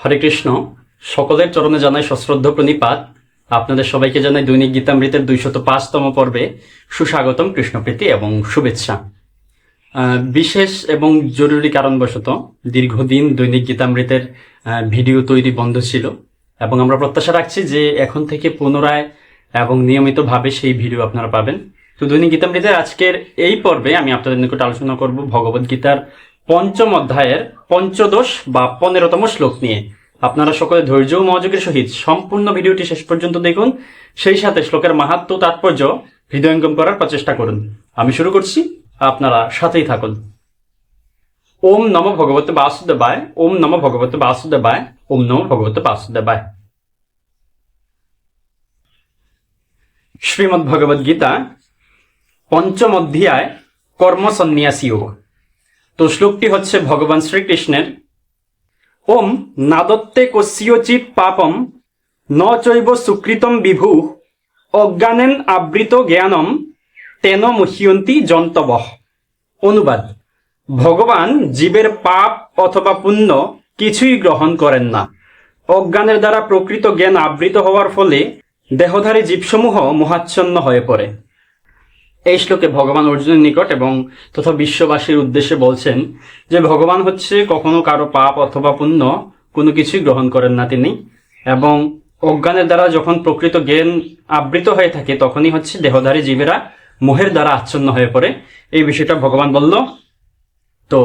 হরে কৃষ্ণ। সকলের চরণে জানাই সশ্রদ্ধ প্রণিপাত। আপনাদের সবাইকে জানাই দৈনিক গীতামৃতের দুইশত পাঁচতম পর্বে সুস্বাগতম কৃষ্ণপ্রীতি এবং শুভেচ্ছা। বিশেষ এবং জরুরি কারণবশত দীর্ঘদিন দৈনিক গীতামৃতের ভিডিও তৈরি বন্ধ ছিল এবং আমরা প্রত্যাশা রাখছি যে এখন থেকে পুনরায় এবং নিয়মিতভাবে সেই ভিডিও আপনারা পাবেন। তো দৈনিক গীতামৃতের আজকের এই পর্বে আমি আপনাদের নিকট আলোচনা করব ভগবদ গীতার পঞ্চম অধ্যায়ের পঞ্চদশ বা পনেরোতম শ্লোক নিয়ে। আপনারা সকলে ধৈর্য ও মনোযোগের সহিত সম্পূর্ণ ভিডিওটি শেষ পর্যন্ত দেখুন। সেই সাথে শ্লোকের মাহাত্ম তাৎপর্য হৃদয়ঙ্গম করার প্রচেষ্টা করুন। আমি শুরু করছি, আপনারা সাথেই থাকুন। ওম নম ভগবতে বাসুদেবায়, ওম নম ভগবতে বাসুদেবায়, ওম নম ভগবতে বাসুদেবায়। শ্রীমদ্ ভগবদ্গীতা পঞ্চম অধ্যায় কর্মসন্ন্যাসী যোগ তো শ্লোকটি হচ্ছে ভগবান শ্রীকৃষ্ণের। ওম নাদত্তে কস্যচিৎ পাপম ন চৈব সুকৃতম বিভু অজ্ঞানেন আবৃত জ্ঞানম তেন মুহ্যন্তি জন্তবহ অনুবাদ, ভগবান জীবের পাপ অথবা পুণ্য কিছুই গ্রহণ করেন না। অজ্ঞানের দ্বারা প্রকৃত জ্ঞান আবৃত হওয়ার ফলে দেহধারী জীবসমূহ মোহাচ্ছন্ন হয়ে পড়ে। এই শ্লোকে ভগবান অর্জুনের নিকট এবং তথা বিশ্ববাসীর উদ্দেশ্যে বলছেন যে ভগবান হচ্ছে কখনো কারও পাপ অথবা পুণ্য কোনো কিছুই গ্রহণ করেন না তিনি। এবং অজ্ঞানের দ্বারা যখন প্রকৃত জ্ঞান আবৃত হয়ে থাকে, তখনই হচ্ছে দেহধারী জীবেরা মোহের দ্বারা আচ্ছন্ন হয়ে পড়ে। এই বিষয়টা ভগবান বলল। তো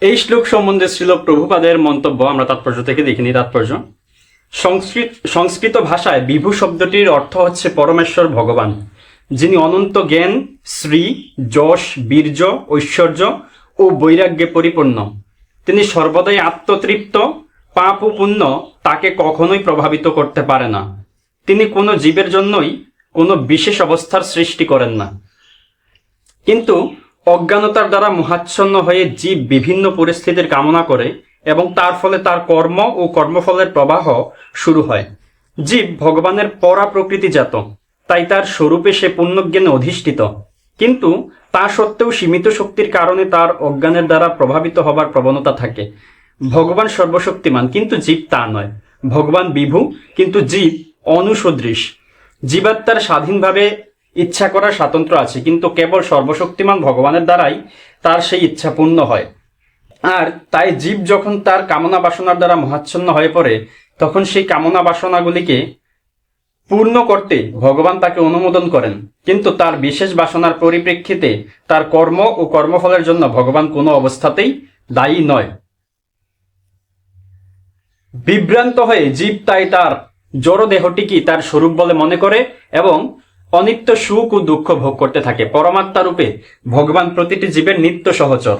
এই শ্লোক সম্বন্ধে ছিল প্রভুপাদের মন্তব্য আমরা তাৎপর্য থেকে দেখিনি, তাৎপর্য। সংস্কৃত সংস্কৃত ভাষায় বিভু শব্দটির অর্থ হচ্ছে পরমেশ্বর ভগবান। যিনি অনন্ত জ্ঞান, শ্রী, যশ, বীর্য, ঐশ্বর্য ও বৈরাগ্যে পরিপূর্ণ। তিনি সর্বদাই আত্মতৃপ্ত পাপ ও পুণ্য তাকে কখনোই প্রভাবিত করতে পারে না। তিনি কোনো জীবের জন্যই কোনো বিশেষ অবস্থার সৃষ্টি করেন না। কিন্তু অজ্ঞানতার দ্বারা মহাচ্ছন্ন হয়ে জীব বিভিন্ন পরিস্থিতির কামনা করে এবং তার ফলে তার কর্ম ও কর্মফলের প্রবাহ শুরু হয়। জীব ভগবানের পরা প্রকৃতিজাত তাই তার স্বরূপে সে পূর্ণজ্ঞানে অধিষ্ঠিত। কিন্তু তা সত্ত্বেও সীমিত শক্তির কারণে তার অজ্ঞানের দ্বারা প্রভাবিত হবার প্রবণতা থাকে। ভগবান সর্বশক্তিমান, কিন্তু জীব তা নয়। ভগবান বিভু, কিন্তু জীব অনুসদৃশ। জীবাত্মার স্বাধীনভাবে ইচ্ছা করার স্বাতন্ত্র আছে, কিন্তু কেবল সর্বশক্তিমান ভগবানের দ্বারাই তার সেই ইচ্ছা পূর্ণ হয়। আর তাই জীব যখন তার কামনা বাসনার দ্বারা মহাচ্ছন্ন হয়ে পড়ে, তখন সেই কামনা বাসনাগুলিকে পূর্ণ করতে ভগবান তাকে অনুমোদন করেন। কিন্তু তার বিশেষ বাসনার পরিপ্রেক্ষিতে তার কর্ম ও কর্মফলের জন্য ভগবান কোনো অবস্থাতেই দায়ী নয়। বিভ্রান্ত হয়ে জীব তাই তার জড় দেহটিকে তার স্বরূপ বলে মনে করে এবং অনিত্য সুখ ও দুঃখ ভোগ করতে থাকে। পরমাত্মা রূপে ভগবান প্রতিটি জীবের নিত্য সহচর।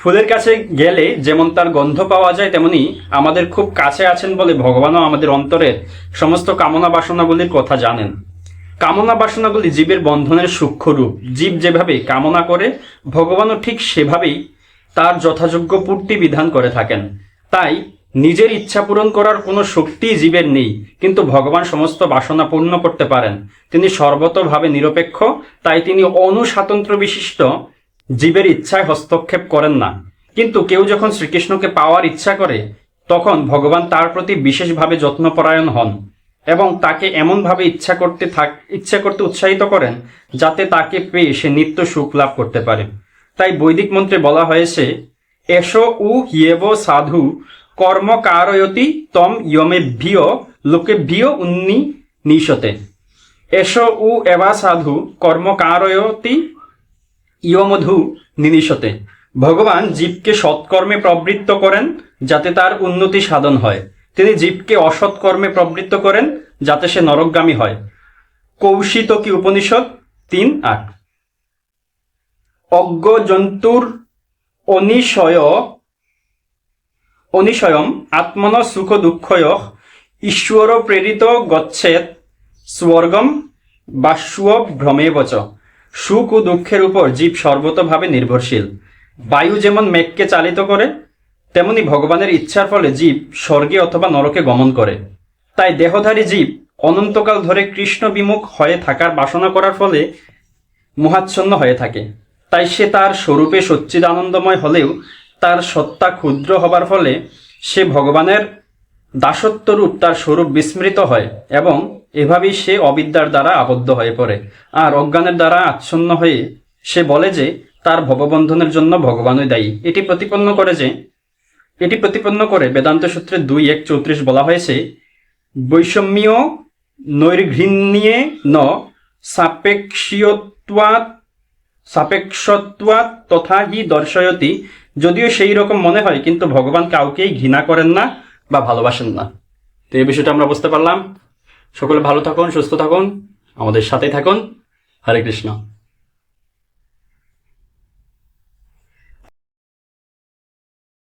ফুলের কাছে গেলে যেমন তার গন্ধ পাওয়া যায়, তেমনি আমাদের খুব কাছে আছেন বলে ভগবানও আমাদের অন্তরের সমস্ত কামনা বাসনাগুলির কথা জানেন। কামনা বাসনাগুলি জীবের বন্ধনের সূক্ষ্ম রূপ। জীব যেভাবে কামনা করে, ভগবানও ঠিক সেভাবেই তার যথাযোগ্য পূর্তি বিধান করে থাকেন। তাই নিজের ইচ্ছা পূরণ করার কোনো শক্তি জীবের নেই, কিন্তু ভগবান সমস্ত বাসনা পূর্ণ করতে পারেন। তিনি সর্বতভাবে নিরপেক্ষ, তাই তিনি অনুস্বাতন্ত্র বিশিষ্ট জীবের ইচ্ছায় হস্তক্ষেপ করেন না। কিন্তু কেউ যখন শ্রীকৃষ্ণকে পাওয়ার ইচ্ছা করে, তখন ভগবান তার প্রতি বিশেষভাবে যত্নপরায়ণ হন এবং তাকে এমনভাবে ইচ্ছা করতে থাক ইচ্ছা করতে উৎসাহিত করেন যাতে তাকে পেয়ে সে নিত্য সুখ লাভ করতে পারে। তাই বৈদিক মন্ত্রে বলা হয়েছে, এসো উ হিয়েব সাধু কর্ম কারয়তি তম ইয়মেভ্যিয় লোকেভ্যিয় উন্নি নিশতে। এসো উ এবা সাধু কর্ম কারয়তি ইয়মধু নিনিশতে ভগবান জীবকে সৎকর্মে প্রবৃত্ত করেন যাতে তার উন্নতি সাধন হয়। তিনি জীবকে অসৎকর্মে প্রবৃত্ত করেন যাতে সে নরকগামী হয়। কৌশিত কি উপনিষদ তিন আট। অজ্ঞ জন্তুর অনিশয় অনিশয়ম আত্মন সুখ দুঃখয় ঈশ্বর প্রেরিত গচ্ছেদ স্বর্গম বাস্য ভ্রমেবচ সুখ ও দুঃখের উপর জীব সর্বতভাবে নির্ভরশীল। বায়ু যেমন মেঘকে চালিত করে, তেমনি ভগবানের ইচ্ছার ফলে জীব স্বর্গে অথবা নরকে গমন করে। তাই দেহধারী জীব অনন্তকাল ধরে কৃষ্ণ বিমুখ হয়ে থাকার বাসনা করার ফলে মোহাচ্ছন্ন হয়ে থাকে। তাই সে তার স্বরূপে সচ্চিদ আনন্দময় হলেও তার সত্তা ক্ষুদ্র হবার ফলে সে ভগবানের দাসত্বরূপ তার স্বরূপ বিস্মৃত হয় এবং এভাবেই সে অবিদ্যার দ্বারা আবদ্ধ হয়ে পড়ে। আর অজ্ঞানের দ্বারা আচ্ছন্ন হয়ে সে বলে যে, তার ভববন্ধনের জন্য ভগবানই দায়ী। এটি প্রতিপন্ন করে যে, এটি প্রতিপন্ন করে বেদান্ত সূত্রে দুই এক চৌত্রিশ বলা হয়েছে বৈষম্য নৈর্ঘৃণ্যে ন সাপেক্ষীয়ত্বাৎ, সাপেক্ষত্বাৎ তথা হি দর্শয়তি। যদিও সেই রকম মনে হয়, কিন্তু ভগবান কাউকেই ঘৃণা করেন না বা ভালোবাসেন না। তো এই বিষয়টা আমরা বুঝতে পারলাম। সকলে ভালো থাকুন সুস্থ থাকুন আমাদের সাথে থাকুন। হরে কৃষ্ণ।